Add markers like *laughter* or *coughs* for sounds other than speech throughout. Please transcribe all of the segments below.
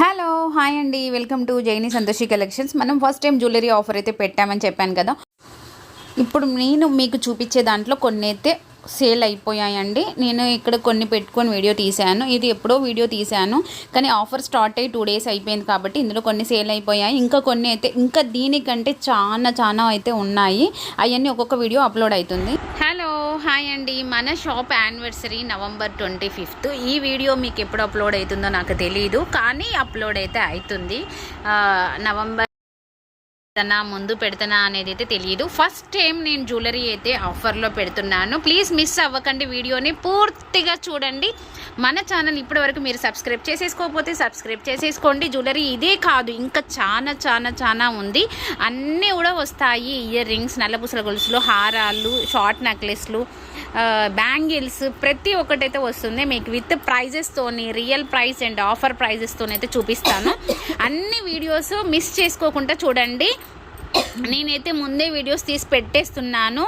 Hello hi అండి. Welcome to Jaini Santoshi collections మనం first time jewellery offer అయితే పెట్టామని చెప్పాను కదా. ఇప్పుడు నేను మీకు చూపించే దాంట్లో కొన్ని అయితే సేల్ అయిపోయాయండి. నేను ఇక్కడ కొన్ని పెట్టుకొని వీడియో తీశాను. ఇది ఎప్పుడో వీడియో తీశాను. కానీ ఆఫర్ స్టార్ట్ అయ్యి టూ డేస్ అయిపోయింది కాబట్టి ఇందులో కొన్ని సేల్ అయిపోయాయి. ఇంకా కొన్ని అయితే ఇంకా దీనికంటే చాలా చాలా అయితే ఉన్నాయి. అవన్నీ ఒక్కొక్క వీడియో అప్లోడ్ అవుతుంది. హలో హాయ్ అండి. మన shop anniversary November twenty fifth. ఈ వీడియో మీకు ఎప్పుడు అప్లోడ్ అవుతుందో నాకు తెలియదు కానీ అప్లోడ్ అయితే అవుతుంది. నవంబర్ పెడతానా ముందు పెడతానా అనేది అయితే తెలియదు. ఫస్ట్ టైం నేను జ్యువెలరీ అయితే ఆఫర్లో పెడుతున్నాను. ప్లీజ్ మిస్ అవ్వకండి వీడియోని. పూర్తిగా చూడండి. మన ఛానల్ ఇప్పటి వరకు మీరు సబ్స్క్రైబ్ చేసేసుకోకపోతే సబ్స్క్రైబ్ చేసేసుకోండి. జ్యువెలరీ ఇదే కాదు ఇంకా చాలా చాలా చాలా ఉంది. అన్నీ కూడా వస్తాయి. ఇయర్ రింగ్స్ నల్లపూసల గొలుసులు హారాలు షార్ట్ నెక్లెస్లు బ్యాంగిల్స్ ప్రతి ఒక్కటైతే వస్తుంది. మీకు విత్ ప్రైజెస్తోని రియల్ ప్రైస్ అండ్ ఆఫర్ ప్రైజెస్తోనైతే అయితే చూపిస్తాను. అన్ని వీడియోస్ మిస్ చేసుకోకుండా చూడండి. నేనైతే ముందే వీడియోస్ తీసి పెట్టేస్తున్నాను.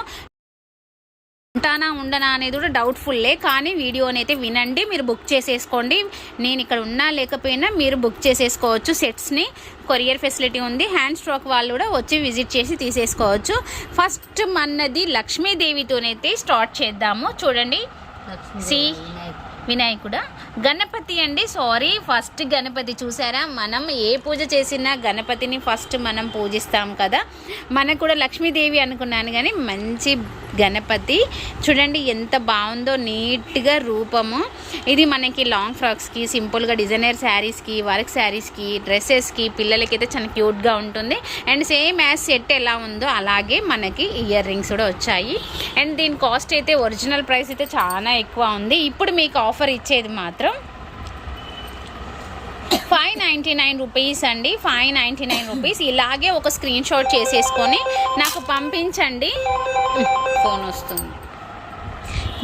ఉంటానా ఉండనా అనేది కూడా డౌట్ఫుల్లే కానీ వీడియోని అయితే వినండి మీరు బుక్ చేసేసుకోండి. నేను ఇక్కడ ఉన్నా లేకపోయినా మీరు బుక్ చేసేసుకోవచ్చు సెట్స్ని కొరియర్ ఫెసిలిటీ ఉంది హ్యాండ్ స్ట్రోక్ వాళ్ళు కూడా వచ్చి విజిట్ చేసి తీసేసుకోవచ్చు. ఫస్ట్ మన్నది లక్ష్మీదేవితోనైతే స్టార్ట్ చేద్దాము. చూడండి. సి వినాయకుడా? గణపతి అండి సారీ. ఫస్ట్ గణపతి చూసారా? మనం ఏ పూజ చేసినా గణపతిని ఫస్ట్ మనం పూజిస్తాం కదా. మనకు కూడా లక్ష్మీదేవి అనుకున్నాను కానీ మంచి గణపతి. చూడండి ఎంత బాగుందో నీట్గా రూపము. ఇది మనకి లాంగ్ ఫ్రాక్స్కి సింపుల్గా డిజైనర్ శారీస్కి వర్క్ శారీస్కి డ్రెస్సెస్కి పిల్లలకి అయితే చాలా క్యూట్గా ఉంటుంది. అండ్ సేమ్ యాజ్ సెట్ ఎలా ఉందో అలాగే మనకి ఇయర్ రింగ్స్ కూడా వచ్చాయి. అండ్ దీని కాస్ట్ అయితే ఒరిజినల్ ప్రైస్ అయితే చాలా ఎక్కువ ఉంది. ఇప్పుడు మీకు ఆఫర్ ఇచ్చేది మాత్రం ఫైవ్ నైంటీ నైన్ రూపీస్ అండి. ఫైవ్ నైంటీ నైన్ రూపీస్ ఇలాగే ఒక స్క్రీన్ షాట్ చేసేసుకొని నాకు పంపించండి. ఫోన్ వస్తుంది.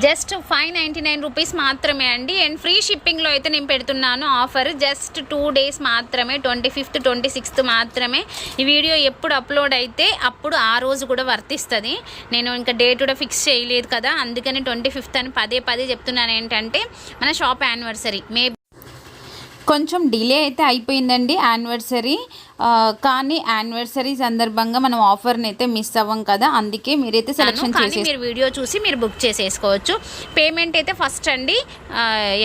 Just five ninety nine rupees మాత్రమే అండి. అండ్ ఫ్రీ షిప్పింగ్లో అయితే నేను పెడుతున్నాను ఆఫర్. జస్ట్ టూ డేస్ మాత్రమే ట్వంటీ ఫిఫ్త్ ట్వంటీ సిక్స్త్ మాత్రమే. ఈ వీడియో ఎప్పుడు అప్లోడ్ అయితే అప్పుడు ఆ రోజు కూడా వర్తిస్తుంది. నేను ఇంకా డేట్ కూడా ఫిక్స్ చేయలేదు కదా. అందుకని ట్వంటీ ఫిఫ్త్ అని పదే పదే చెప్తున్నాను ఏంటంటే మన షాప్ యానివర్సరీ. మే కొంచెం డిలే అయితే అయిపోయిందండి యానివర్సరీ. కానీ యానివర్సరీ సందర్భంగా మనం ఆఫర్ని అయితే మిస్ అవ్వం కదా అందుకే మీరైతే సెలెక్షన్ చేసి మీరు వీడియో చూసి మీరు బుక్ చేసేసుకోవచ్చు. పేమెంట్ అయితే ఫస్ట్ అండి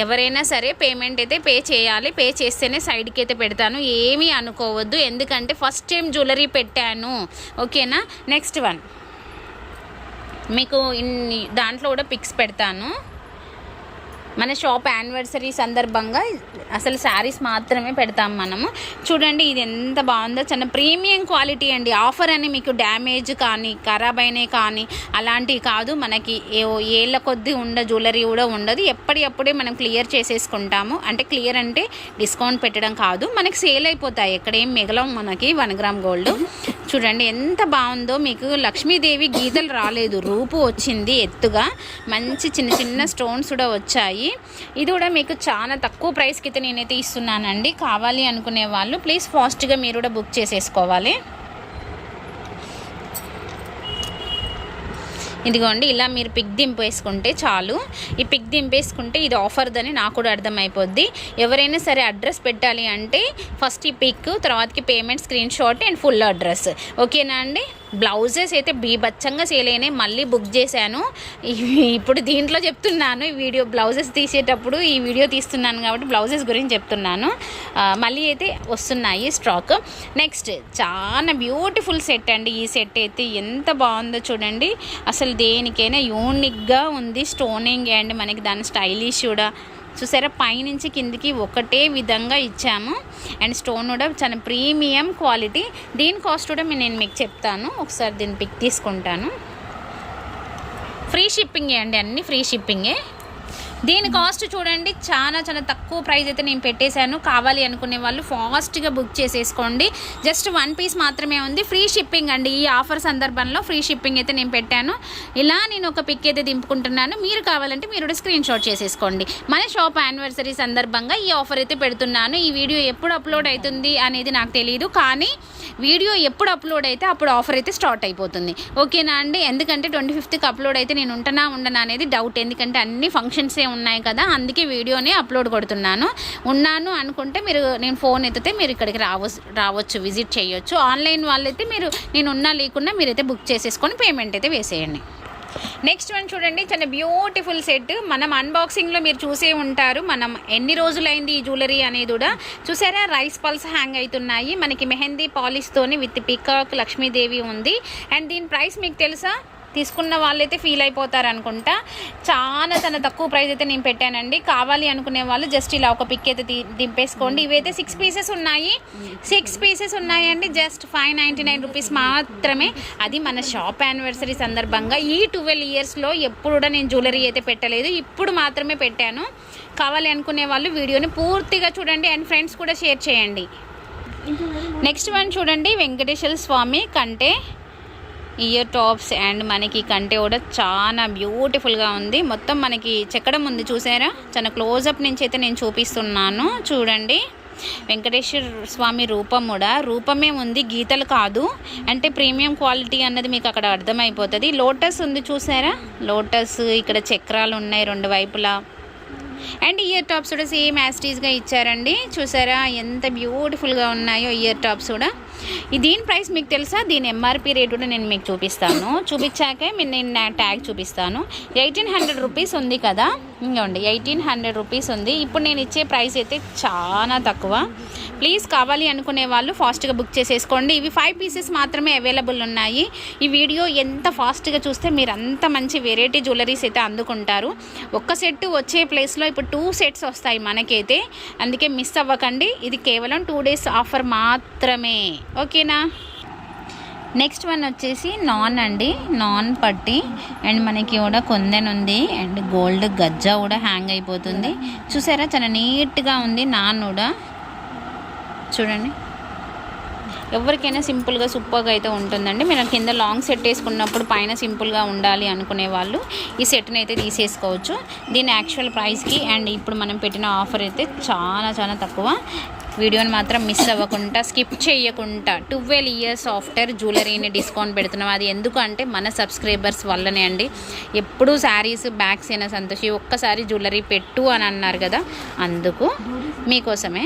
ఎవరైనా సరే పేమెంట్ అయితే పే చేయాలి. పే చేస్తేనే సైడ్కి అయితే పెడతాను. ఏమీ అనుకోవద్దు. ఎందుకంటే ఫస్ట్ టైం జ్యువెలరీ పెట్టాను. ఓకేనా? Next one. మీకు ఇన్ని దాంట్లో కూడా పిక్స్ పెడతాను. మన షాప్ యానివర్సరీ సందర్భంగా అసలు శారీస్ మాత్రమే పెడతాం మనము. చూడండి ఇది ఎంత బాగుందో. చాలా ప్రీమియం క్వాలిటీ అండి. ఆఫర్ అని మీకు డ్యామేజ్ కానీ ఖరాబ్ అయినాయి కానీ అలాంటివి కాదు. మనకి ఏ- ఏళ్ళ కొద్దీ ఉండ జ్యువెలరీ కూడా ఉండదు. ఎప్పటికప్పుడే మనం క్లియర్ చేసేసుకుంటాము. అంటే క్లియర్ అంటే డిస్కౌంట్ పెట్టడం కాదు. మనకి సేల్ అయిపోతాయి. ఎక్కడేం మిగలం మనకి. వన్ గ్రామ్ గోల్డ్ చూడండి ఎంత బాగుందో మీకు లక్ష్మీదేవి గీతలు రాలేదు. రూపు వచ్చింది ఎత్తుగా. మంచి చిన్న చిన్న స్టోన్స్ కూడా వచ్చాయి. ఇది కూడా మీకు చాలా తక్కువ ప్రైస్కి అయితే నేనైతే ఇస్తున్నానండి. కావాలి అనుకునే వాళ్ళు ప్లీజ్ ఫాస్ట్గా మీరు కూడా బుక్ చేసేసుకోవాలి. ఇదిగోండి ఇలా మీరు పిక్ దింపేసుకుంటే చాలు. ఈ పిక్ దింపేసుకుంటే ఇది ఆఫర్దని నాకు కూడా అర్థమైపోద్ది. ఎవరైనా సరే అడ్రస్ పెట్టాలి అంటే ఫస్ట్ ఈ పిక్ తర్వాతకి payment screen shot and full address. ఓకేనా అండి? బ్లౌజెస్ అయితే బీభత్సంగా సేల్ అయినాయి. మళ్ళీ బుక్ చేశాను. ఇప్పుడు దీంట్లో చెప్తున్నాను. ఈ వీడియో బ్లౌజెస్ తీసేటప్పుడు ఈ వీడియో తీస్తున్నాను కాబట్టి బ్లౌజెస్ గురించి చెప్తున్నాను. మళ్ళీ అయితే వస్తున్నాయి స్టాక్ నెక్స్ట్ చాలా బ్యూటిఫుల్ సెట్ అండి ఈ సెట్ అయితే. ఎంత బాగుందో చూడండి. అసలు దేనికైనా యూనిక్గా ఉంది. స్టోనింగ్ అండ్ మనకి దాని స్టైలిష్ కూడా చూసారా? పైనుంచి కిందికి ఒకటే విధంగా ఇచ్చాము. అండ్ స్టోన్ కూడా చాలా ప్రీమియం క్వాలిటీ. దీని కాస్ట్ కూడా నేను మీకు చెప్తాను. ఒకసారి దీని పిక్ తీసుకుంటాను. ఫ్రీ షిప్పింగే అండి. అన్ని ఫ్రీ షిప్పింగే. దీని కాస్ట్ చూడండి చాలా చాలా తక్కువ ప్రైస్ అయితే నేను పెట్టేశాను. కావాలి అనుకునే వాళ్ళు ఫాస్ట్గా బుక్ చేసేసుకోండి. జస్ట్ వన్ పీస్ మాత్రమే ఉంది. ఫ్రీ షిప్పింగ్ అండి. ఈ ఆఫర్ సందర్భంలో ఫ్రీ షిప్పింగ్ అయితే నేను పెట్టాను. ఇలా నేను ఒక పిక్ అయితే దింపుకుంటున్నాను. మీరు కావాలంటే మీరు కూడా స్క్రీన్ షాట్ చేసేసుకోండి. మన షాప్ యానివర్సరీ సందర్భంగా ఈ ఆఫర్ అయితే పెడుతున్నాను. ఈ వీడియో ఎప్పుడు అప్లోడ్ అవుతుంది అనేది నాకు తెలియదు కానీ వీడియో ఎప్పుడు అప్లోడ్ అయితే అప్పుడు ఆఫర్ అయితే స్టార్ట్ అయిపోతుంది. ఓకేనా అండి? ఎందుకంటే ట్వంటీ ఫిఫ్త్కి అప్లోడ్ అయితే నేను ఉంటనా ఉండనా అనేది డౌట్ ఎందుకంటే అన్ని ఫంక్షన్సే ఉన్నాయి కదా అందుకే వీడియోని అప్లోడ్ కొడుతున్నాను. ఉన్నాను అనుకుంటే మీరు నేను ఫోన్ ఎత్తితే మీరు ఇక్కడికి రావచ్చు రావచ్చు విజిట్ చేయొచ్చు. ఆన్లైన్ వాళ్ళైతే మీరు నేను ఉన్నా లేకున్నా మీరైతే బుక్ చేసేసుకొని పేమెంట్ అయితే వేసేయండి. నెక్స్ట్ వన్ చూడండి చాలా బ్యూటిఫుల్ సెట్. మనం అన్బాక్సింగ్లో మీరు చూసే ఉంటారు. మనం ఎన్ని రోజులైంది ఈ జ్యువెలరీ అనేది కూడా. చూసారా రైస్ పల్స్ హ్యాంగ్ అవుతున్నాయి మనకి మెహందీ పాలిష్తోని విత్ పికాక్ లక్ష్మీదేవి ఉంది. అండ్ దీని ప్రైస్ మీకు తెలుసా? తీసుకున్న వాళ్ళైతే ఫీల్ అయిపోతారు అనుకుంటా చాలా చాలా తక్కువ ప్రైస్ అయితే నేను పెట్టానండి. కావాలి అనుకునే వాళ్ళు జస్ట్ ఇలా ఒక పిక్ అయితే దింపేసుకోండి. ఇవైతే సిక్స్ పీసెస్ ఉన్నాయి. సిక్స్ పీసెస్ ఉన్నాయండి. Just five ninety nine rupees మాత్రమే. అది మన షాప్ యానివర్సరీ సందర్భంగా ఈ ట్వెల్వ్ ఇయర్స్లో ఎప్పుడు కూడా నేను జ్యువెలరీ అయితే పెట్టలేదు. ఇప్పుడు మాత్రమే పెట్టాను. కావాలి అనుకునే వాళ్ళు వీడియోని పూర్తిగా చూడండి అండ్ ఫ్రెండ్స్ కూడా షేర్ చేయండి. నెక్స్ట్ వన్ చూడండి. వెంకటేశ్వర స్వామి కంటే ఇయర్ టాప్స్ అండ్ మనకి కంటే కూడా చాలా బ్యూటిఫుల్గా ఉంది. మొత్తం మనకి చెక్కడం ఉంది చూసారా? చాలా క్లోజప్ నుంచి అయితే నేను చూపిస్తున్నాను. చూడండి. వెంకటేశ్వర స్వామి రూపం కూడా. రూపమే ఉంది గీతలు కాదు. అంటే ప్రీమియం క్వాలిటీ అన్నది మీకు అక్కడ అర్థమైపోతుంది. లోటస్ ఉంది చూసారా? లోటస్ ఇక్కడ చక్రాలు ఉన్నాయి రెండు వైపులా. అండ్ ఇయర్ టాప్స్ కూడా సేమ్ యాస్టీజ్గా ఇచ్చారండి. చూసారా? ఎంత బ్యూటిఫుల్గా ఉన్నాయో ఇయర్ టాప్స్ కూడా. దీని ప్రైస్ మీకు తెలుసా? దీని ఎంఆర్పి రేట్ కూడా నేను మీకు చూపిస్తాను. చూపించాకే నేను నా ట్యాగ్ చూపిస్తాను. ఎయిటీన్ హండ్రెడ్ రూపీస్ ఉంది కదా? ఇంకోండి ఎయిటీన్ హండ్రెడ్ రూపీస్ ఉంది. ఇప్పుడు నేను ఇచ్చే ప్రైస్ అయితే చాలా తక్కువ. ప్లీజ్ కావాలి అనుకునే వాళ్ళు ఫాస్ట్గా బుక్ చేసేసుకోండి. ఇవి ఫైవ్ పీసెస్ మాత్రమే అవైలబుల్ ఉన్నాయి. ఈ వీడియో ఎంత ఫాస్ట్గా చూస్తే మీరు అంత మంచి వెరైటీ జ్యువెలరీస్ అయితే అందుకుంటారు. ఒక్క సెట్ వచ్చే ప్లేస్లో ఇప్పుడు టూ సెట్స్ వస్తాయి మనకైతే. అందుకే మిస్ అవ్వకండి. ఇది కేవలం టూ డేస్ ఆఫర్ మాత్రమే. ఓకేనా? నెక్స్ట్ వన్ వచ్చేసి నాన్ అండి. నాన్ పట్టి. అండ్ మనకి కూడా కొందెనుంది అండ్ గోల్డ్ గజ్జా కూడా హ్యాంగ్ అయిపోతుంది. చూసారా? చాలా నీట్గా ఉంది నాన్ కూడా చూడండి. ఎవరికైనా సింపుల్గా సూపర్గా అయితే ఉంటుందండి. మీరు కింద లాంగ్ సెట్ వేసుకున్నప్పుడు పైన సింపుల్గా ఉండాలి అనుకునే వాళ్ళు ఈ సెట్ని అయితే తీసేసుకోవచ్చు. దీని యాక్చువల్ ప్రైస్కి అండ్ ఇప్పుడు మనం పెట్టిన ఆఫర్ అయితే చాలా చాలా తక్కువ. వీడియోని మాత్రం మిస్ అవ్వకుండా స్కిప్ చేయకుండా ట్వెల్వ్ ఇయర్స్ ఆఫ్టర్ జ్యువెలరీని డిస్కౌంట్ పెడుతున్నాం. అది ఎందుకు అంటే మన సబ్స్క్రైబర్స్ వల్లనే అండి. ఎప్పుడూ శారీస్ బ్యాగ్స్ అయినా సంతోషి ఒక్కసారి జ్యువెలరీ పెట్టు అని అన్నారు కదా అందుకు మీకోసమే.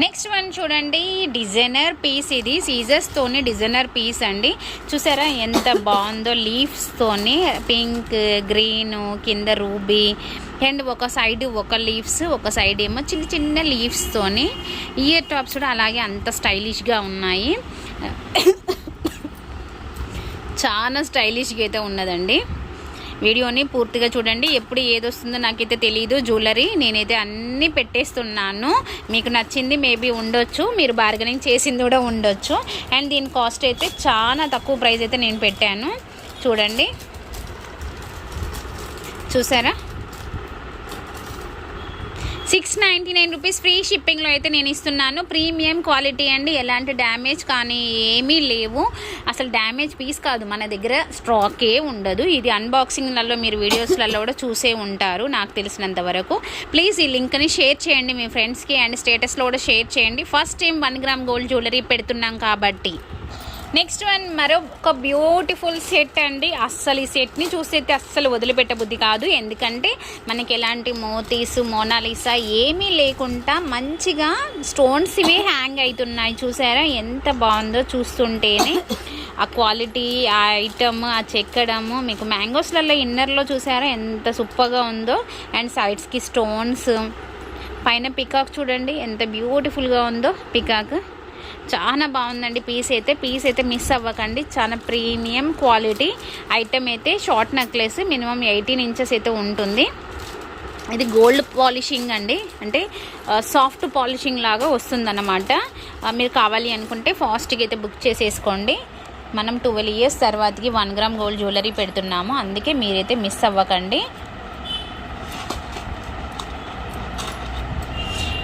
నెక్స్ట్ వన్ చూడండి. డిజైనర్ పీస్ ఇది. సీజర్స్తోని డిజైనర్ పీస్ అండి. చూసారా? ఎంత బాగుందో లీవ్స్తోని పింక్ గ్రీన్ కింద రూబీ అండ్ ఒక సైడ్ ఒక లీవ్స్ ఒక సైడ్ ఏమో చిన్న చిన్న లీవ్స్తోని ఇయర్ టాప్స్ కూడా అలాగే అంత స్టైలిష్గా ఉన్నాయి. *coughs* చాలా స్టైలిష్గా అయితే ఉన్నదండి. వీడియోని పూర్తిగా చూడండి. ఎప్పుడు ఏదొస్తుందో నాకైతే తెలియదు జ్యువెలరీ నేనైతే అన్నీ పెట్టేస్తున్నాను. మీకు నచ్చింది మేబీ ఉండొచ్చు. మీరు బార్గెనింగ్ చేసింది కూడా ఉండొచ్చు. అండ్ దీని కాస్ట్ అయితే చాలా తక్కువ ప్రైస్ అయితే నేను పెట్టాను. చూడండి. చూసారా? Six ninety nine rupees free షిప్పింగ్లో అయితే నేను ఇస్తున్నాను. ప్రీమియం క్వాలిటీ అండి. ఎలాంటి డ్యామేజ్ కానీ ఏమీ లేవు. అసలు డ్యామేజ్ పీస్ కాదు. మన దగ్గర స్టాకే ఉండదు. ఇది అన్బాక్సింగ్లలో మీరు వీడియోస్లలో కూడా చూసే ఉంటారు. నాకు తెలిసినంత వరకు. ప్లీజ్ ఈ లింక్ని షేర్ చేయండి మీ ఫ్రెండ్స్కి అండ్ స్టేటస్లో కూడా షేర్ చేయండి. First time one gram gold jewellery పెడుతున్నాం కాబట్టి. నెక్స్ట్ వన్ మరొక బ్యూటిఫుల్ సెట్ అండి. అస్సలు ఈ సెట్ని చూసైతే అస్సలు వదిలిపెట్టబుద్ధి కాదు. ఎందుకంటే మనకి ఎలాంటి మోతీస్ మోనాలిసా ఏమీ లేకుండా మంచిగా స్టోన్స్ ఇవి హ్యాంగ్ అవుతున్నాయి. చూసారా? ఎంత బాగుందో చూస్తుంటేనే. ఆ క్వాలిటీ ఆ ఐటమ్ ఆ చెక్కడము మీకు మ్యాంగోస్లలో ఇన్నర్లో చూసారా? ఎంత సూపర్గా ఉందో. అండ్ సైడ్స్కి స్టోన్స్ పైన పికాక్ చూడండి ఎంత బ్యూటిఫుల్గా ఉందో. పికాక్ చాలా బాగుందండి పీస్ అయితే. పీస్ అయితే మిస్ అవ్వకండి. చాలా ప్రీమియం క్వాలిటీ ఐటమ్ అయితే short necklace minimum eighteen inches అయితే ఉంటుంది. ఇది గోల్డ్ పాలిషింగ్ అండి. అంటే సాఫ్ట్ పాలిషింగ్ లాగా వస్తుందన్నమాట. మీరు కావాలి అనుకుంటే ఫాస్ట్గా అయితే బుక్ చేసేసుకోండి. మనం ట్వెల్వ్ ఇయర్స్ తర్వాతకి వన్ గ్రామ్ గోల్డ్ జ్యువెలరీ పెడుతున్నాము. అందుకే మీరైతే మిస్ అవ్వకండి.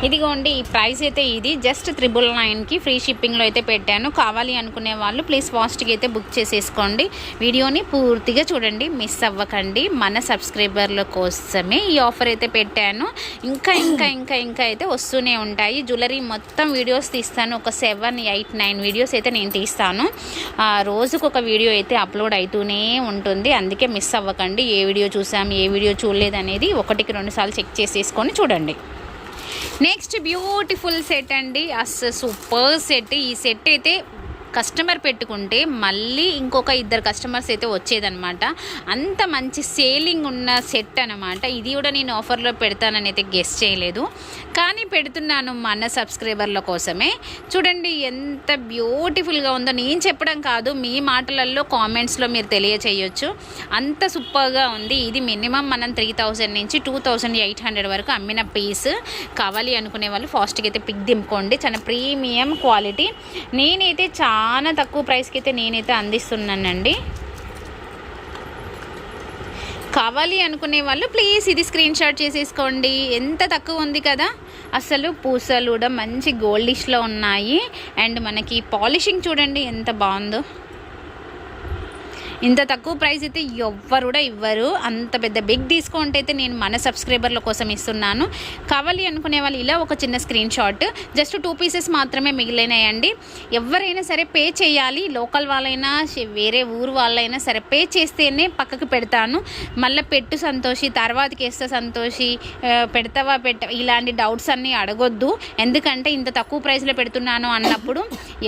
ఇదిగోండి ఈ ప్రైస్ అయితే ఇది. జస్ట్ త్రిబుల్ నైన్కి ఫ్రీ షిప్పింగ్లో అయితే పెట్టాను. కావాలి అనుకునే వాళ్ళు ప్లీజ్ ఫాస్ట్గా అయితే బుక్ చేసేసుకోండి. వీడియోని పూర్తిగా చూడండి మిస్ అవ్వకండి. మన సబ్స్క్రైబర్ల కోసమే ఈ ఆఫర్ అయితే పెట్టాను. ఇంకా ఇంకా ఇంకా ఇంకా అయితే వస్తూనే ఉంటాయి. జ్యువెలరీ మొత్తం వీడియోస్ తీస్తాను. ఒక సెవెన్ ఎయిట్ నైన్ వీడియోస్ అయితే నేను తీస్తాను. రోజుకు ఒక వీడియో అయితే అప్లోడ్ అవుతూనే ఉంటుంది. అందుకే మిస్ అవ్వకండి. ఏ వీడియో చూసాం ఏ వీడియో చూడలేదు అనేది ఒకటికి రెండుసార్లు చెక్ చేసేసుకొని చూడండి. నెక్స్ట్ బ్యూటిఫుల్ సెట్ అండి. అస్సలు సూపర్ సెట్ ఈ సెట్ అయితే కస్టమర్ పెట్టుకుంటే మళ్ళీ ఇంకొక ఇద్దరు కస్టమర్స్ అయితే వచ్చేదనమాట అంత మంచి సేలింగ్ ఉన్న సెట్ అనమాట ఇది కూడా నేను ఆఫర్లో పెడతానని అయితే గెస్ చేయలేదు. కానీ పెడుతున్నాను మన సబ్స్క్రైబర్ల కోసమే. చూడండి ఎంత బ్యూటిఫుల్గా ఉందో. నేను చెప్పడం కాదు మీ మాటలలో కామెంట్స్లో మీరు తెలియచేయచ్చు. అంత సూపర్గా ఉంది. ఇది మినిమం మనం త్రీ థౌజండ్ నుంచి టూ థౌజండ్ ఎయిట్ హండ్రెడ్ వరకు అమ్మిన పీస్ కావాలి అనుకునే వాళ్ళు ఫాస్ట్గా అయితే పిక్ దింపుకోండి. చాలా ప్రీమియం క్వాలిటీ నేనైతే చాలా చాలా తక్కువ ప్రైస్కి అయితే నేనైతే అందిస్తున్నానండి. కావాలి అనుకునే వాళ్ళు ప్లీజ్ ఇది స్క్రీన్ షాట్ చేసేసుకోండి. ఎంత తక్కువ ఉంది కదా? అసలు పూసలు కూడా మంచి గోల్డిష్లో ఉన్నాయి. అండ్ మనకి పాలిషింగ్ చూడండి ఎంత బాగుందో. ఇంత తక్కువ ప్రైస్ అయితే ఎవ్వరు కూడా ఇవ్వరు. అంత పెద్ద బిగ్ డిస్కౌంట్ అయితే నేను మన సబ్స్క్రైబర్ల కోసం ఇస్తున్నాను. కావాలి అనుకునే వాళ్ళు ఇలా ఒక చిన్న screen shot just two pieces మాత్రమే మిగిలినాయండి. ఎవరైనా సరే పే చేయాలి. లోకల్ వాళ్ళైనా వేరే ఊరు వాళ్ళైనా సరే పే చేస్తేనే పక్కకు పెడతాను. మళ్ళీ పెట్టు సంతోషి తర్వాతకి వేస్తే సంతోషి పెడతావా పెట్ట ఇలాంటి డౌట్స్ అన్నీ అడగొద్దు. ఎందుకంటే ఇంత తక్కువ ప్రైస్లో పెడుతున్నాను అన్నప్పుడు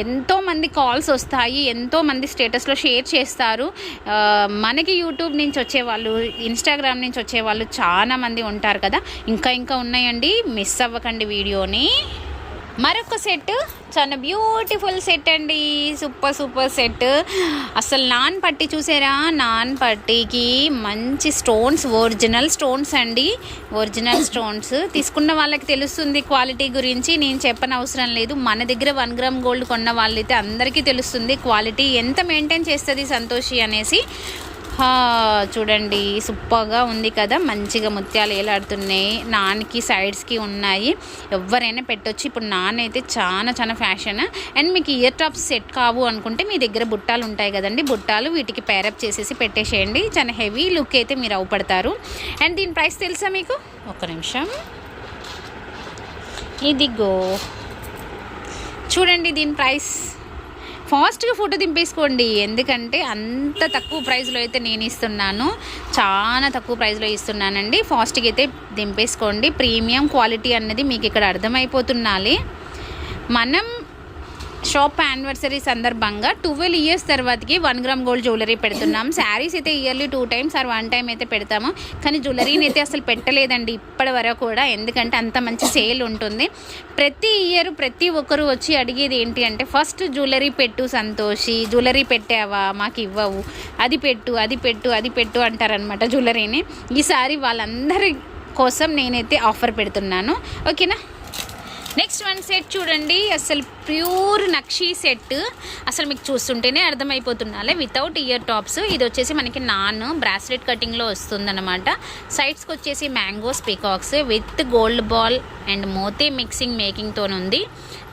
ఎంతోమంది కాల్స్ వస్తాయి ఎంతోమంది స్టేటస్లో షేర్ చేస్తారు. మనకి యూట్యూబ్ నుంచి వచ్చేవాళ్ళు ఇన్స్టాగ్రామ్ నుంచి వచ్చేవాళ్ళు చాలామంది ఉంటారు కదా. ఇంకా ఇంకా ఉన్నాయండి. మిస్ అవ్వకండి వీడియోని. మరొక సెట్. చాలా బ్యూటిఫుల్ సెట్ అండి. సూపర్ సూపర్ సెట్ అసలు నాన్ పట్టి చూసారా? నాన్ పట్టీకి మంచి స్టోన్స్ ఒరిజినల్ స్టోన్స్ అండి. ఒరిజినల్ స్టోన్స్ తీసుకున్న వాళ్ళకి తెలుస్తుంది క్వాలిటీ గురించి. నేను చెప్పని అవసరం లేదు. మన దగ్గర వన్ గ్రామ్ గోల్డ్ కొన్న వాళ్ళైతే అందరికీ తెలుస్తుంది క్వాలిటీ ఎంత మెయింటైన్ చేస్తుంది సంతోషి అనేసి. హా, చూడండి సూపర్గా ఉంది కదా. మంచిగా ముత్యాలు ఏలాడుతున్నాయి నాన్కి సైడ్స్కి ఉన్నాయి. ఎవరైనా పెట్టొచ్చు. ఇప్పుడు నాన్ అయితే చాలా చాలా ఫ్యాషన్. అండ్ మీకు ఇయర్ టాప్స్ సెట్ కావు అనుకుంటే మీ దగ్గర బుట్టాలు ఉంటాయి కదండి. బుట్టాలు వీటికి పేరప్ చేసేసి పెట్టేసేయండి. చాలా హెవీ లుక్ అయితే మీరు అవుపడతారు. అండ్ దీని ప్రైస్ తెలుసా మీకు? ఒక నిమిషం. ఇదిగో. చూడండి దీని ప్రైస్ ఫాస్ట్గా ఫోటో దింపేసుకోండి. ఎందుకంటే అంత తక్కువ ప్రైస్లో అయితే నేను ఇస్తున్నాను. చాలా తక్కువ ప్రైస్లో ఇస్తున్నానండి. ఫాస్ట్గా అయితే దింపేసుకోండి. ప్రీమియం క్వాలిటీ అన్నది మీకు ఇక్కడ అర్థమైపోతున్నాలి మనం షాప్ యానివర్సరీ సందర్భంగా ట్వెల్వ్ ఇయర్స్ తర్వాతకి వన్ గ్రామ్ గోల్డ్ జ్యువెలరీ పెడుతున్నాం. శారీస్ అయితే yearly two times or one time అయితే పెడతాము. కానీ జ్యువెలరీని అయితే అసలు పెట్టలేదండి ఇప్పటి వరకు కూడా. ఎందుకంటే అంత మంచి సేల్ ఉంటుంది. ప్రతి ఇయర్ ప్రతి ఒక్కరు వచ్చి అడిగేది ఏంటి అంటే ఫస్ట్ జ్యువెలరీ పెట్టు సంతోషి. జ్యువెలరీ పెట్టావా? మాకు ఇవ్వవు. అది పెట్టు అది పెట్టు అది పెట్టు అంటారనమాట జ్యువెలరీని ఈసారి వాళ్ళందరి కోసం నేనైతే ఆఫర్ పెడుతున్నాను. ఓకేనా? నెక్స్ట్ వన్ సెట్ చూడండి. అసలు ప్యూర్ నక్షీ సెట్ అసలు మీకు చూస్తుంటేనే అర్థమైపోతున్నాలే. వితౌట్ ఇయర్ టాప్స్ ఇది వచ్చేసి మనకి నాన్. బ్రాస్లెట్ కటింగ్లో వస్తుందన్నమాట. సైడ్స్కి వచ్చేసి mangoes peacocks with gold ball and Mothe mixing మేకింగ్తో ఉంది.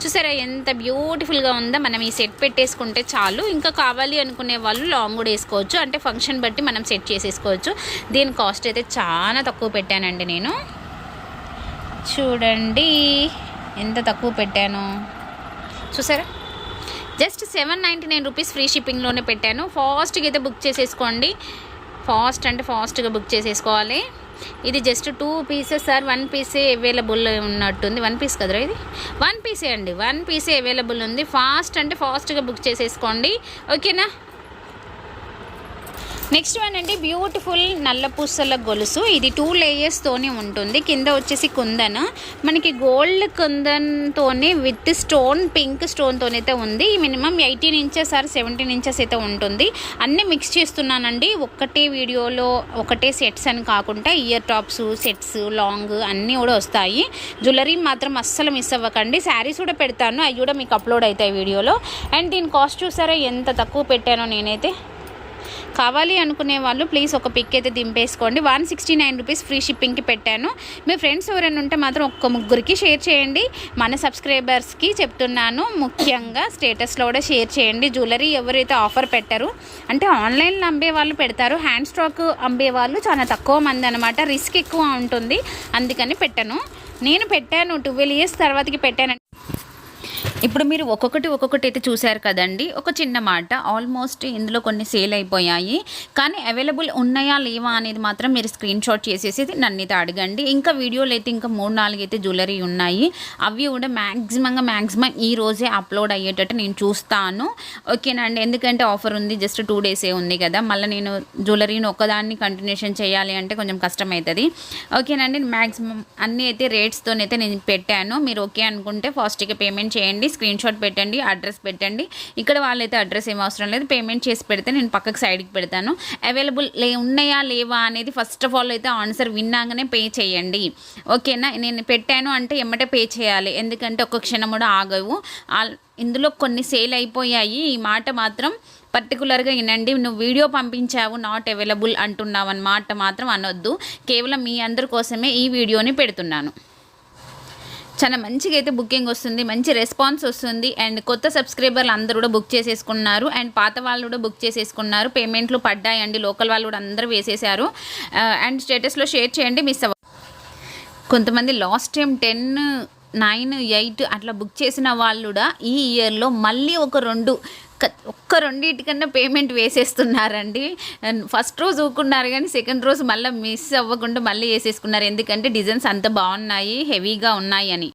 చూసారా ఎంత బ్యూటిఫుల్గా ఉందో. మనం ఈ సెట్ పెట్టేసుకుంటే చాలు. ఇంకా కావాలి అనుకునే వాళ్ళు లాంగ్ కూడా వేసుకోవచ్చు. అంటే ఫంక్షన్ బట్టి మనం సెట్ చేసేసుకోవచ్చు. దీని కాస్ట్ అయితే చాలా తక్కువ పెట్టానండి నేను. చూడండి. ఎంత తక్కువ పెట్టాను? చూసారా? Just seven ninety nine rupees free షిప్పింగ్లోనే పెట్టాను. ఫాస్ట్గా అయితే బుక్ చేసేసుకోండి. ఫాస్ట్ అంటే ఫాస్ట్గా బుక్ చేసేసుకోవాలి. ఇది just two pieces sir one పీసే అవైలబుల్ ఉన్నట్టుంది. వన్ పీస్ కదరా ఇది? వన్ పీసే అండి. వన్ పీసే అవైలబుల్ ఉంది. ఫాస్ట్ అంటే ఫాస్ట్గా బుక్ చేసేసుకోండి. ఓకేనా? నెక్స్ట్ వన్ అండి బ్యూటిఫుల్ నల్ల పూసల గొలుసు. ఇది టూ లేయర్స్తోనే ఉంటుంది. కింద వచ్చేసి కుందన్. మనకి గోల్డ్ కుందన్తోనే విత్ స్టోన్ పింక్ స్టోన్తోనైతే ఉంది. Minimum eighteen inches or seventeen inches అయితే ఉంటుంది. అన్నీ మిక్స్ చేస్తున్నానండి. ఒక్కటే వీడియోలో ఒకటే సెట్స్ అని కాకుండా ఇయర్ టాప్స్ సెట్స్ లాంగ్ అన్నీ కూడా వస్తాయి. జ్యువెలరీ మాత్రం అస్సలు మిస్ అవ్వకండి. శారీస్ కూడా పెడతాను. అవి కూడా మీకు అప్లోడ్ అవుతాయి వీడియోలో. అండ్ దీని కాస్ట్ చూసారా? ఎంత తక్కువ పెట్టానో నేనైతే కావాలి అనుకునే వాళ్ళు ప్లీజ్ ఒక పిక్ అయితే దింపేసుకోండి. One sixty nine rupees free షిప్పింగ్కి పెట్టాను. మీ ఫ్రెండ్స్ ఎవరైనా ఉంటే మాత్రం ఒక్క ముగ్గురికి షేర్ చేయండి. మన సబ్స్క్రైబర్స్కి చెప్తున్నాను ముఖ్యంగా స్టేటస్లో కూడా షేర్ చేయండి. జ్యువెలరీ ఎవరైతే ఆఫర్ పెట్టారు అంటే ఆన్లైన్లో అమ్మే వాళ్ళు పెడతారు. హ్యాండ్ స్టాక్ అమ్మే వాళ్ళు చాలా తక్కువ మంది అనమాట రిస్క్ ఎక్కువ ఉంటుంది. అందుకని పెట్టాను. నేను పెట్టాను ట్వెల్వ్ ఇయర్స్ తర్వాతకి పెట్టాను ఇప్పుడు మీరు ఒక్కొక్కటి ఒక్కొక్కటి అయితే చూశారు కదండి. ఒక చిన్న మాట ఆల్మోస్ట్ ఇందులో కొన్ని సేల్ అయిపోయాయి. కానీ అవైలబుల్ ఉన్నాయా లేవా అనేది మాత్రం మీరు స్క్రీన్ షాట్ చేసేసి నన్ను అయితే అడగండి. ఇంకా వీడియోలు అయితే ఇంకా మూడు నాలుగు అయితే జ్యువెలరీ ఉన్నాయి. అవి కూడా మ్యాక్సిమంగా మ్యాక్సిమం ఈ రోజే అప్లోడ్ అయ్యేటట్టు నేను చూస్తాను. ఓకేనండి ఎందుకంటే ఆఫర్ ఉంది జస్ట్ టూ డేసే ఉంది కదా. మళ్ళీ నేను జ్యువెలరీని ఒక్కదాన్ని కంటిన్యూషన్ చేయాలి అంటే కొంచెం కష్టం అవుతుంది ఓకేనండి మ్యాక్సిమం అన్నీ అయితే రేట్స్తోనైతే నేను పెట్టాను. మీరు ఓకే అనుకుంటే ఫాస్ట్గా పేమెంట్ చేయండి. స్క్రీన్ షాట్ పెట్టండి అడ్రస్ పెట్టండి. ఇక్కడ వాళ్ళైతే అడ్రస్ ఏం అవసరం లేదు. పేమెంట్ చేసి పెడితే నేను పక్కకు సైడ్కి పెడతాను. అవైలబుల్ లే ఉన్నాయా లేవా అనేది ఫస్ట్ ఆఫ్ ఆల్ అయితే ఆన్సర్ విన్నాగానే పే చేయండి. ఓకేనా? నేను పెట్టాను అంటే ఎమ్మటే పే చేయాలి. ఎందుకంటే ఒక్క క్షణం కూడా ఆగవు. ఇందులో కొన్ని సేల్ అయిపోయాయి. ఈ మాట మాత్రం పర్టికులర్గా వినండి. నువ్వు వీడియో పంపించావు నాట్ అవైలబుల్ అంటున్నావు అన్నమాట మాత్రం అనొద్దు. కేవలం మీ అందరి కోసమే ఈ వీడియోని పెడుతున్నాను. చాలా మంచిగా అయితే బుకింగ్ వస్తుంది మంచి రెస్పాన్స్ వస్తుంది అండ్ కొత్త సబ్స్క్రైబర్లు అందరూ కూడా బుక్ చేసేసుకున్నారు అండ్ పాత వాళ్ళు కూడా బుక్ చేసేసుకున్నారు పేమెంట్లు పడ్డాయండి లోకల్ వాళ్ళు కూడా అందరూ వేసేసారు. అండ్ స్టేటస్లో షేర్ చేయండి మిస్ అవ్వ కొంతమంది last time ten nine eight అట్లా బుక్ చేసిన వాళ్ళు కూడా ఈ ఇయర్లో మళ్ళీ ఒక రెండు ఒక్క రెండింటికన్నా పేమెంట్ వేసేస్తున్నారండి. అండ్ ఫస్ట్ రోజు ఊకున్నారు కానీ సెకండ్ రోజు మళ్ళీ మిస్ అవ్వకుండా మళ్ళీ వేసేసుకున్నారు. ఎందుకంటే డిజైన్స్ అంత బాగున్నాయి హెవీగా ఉన్నాయి అని.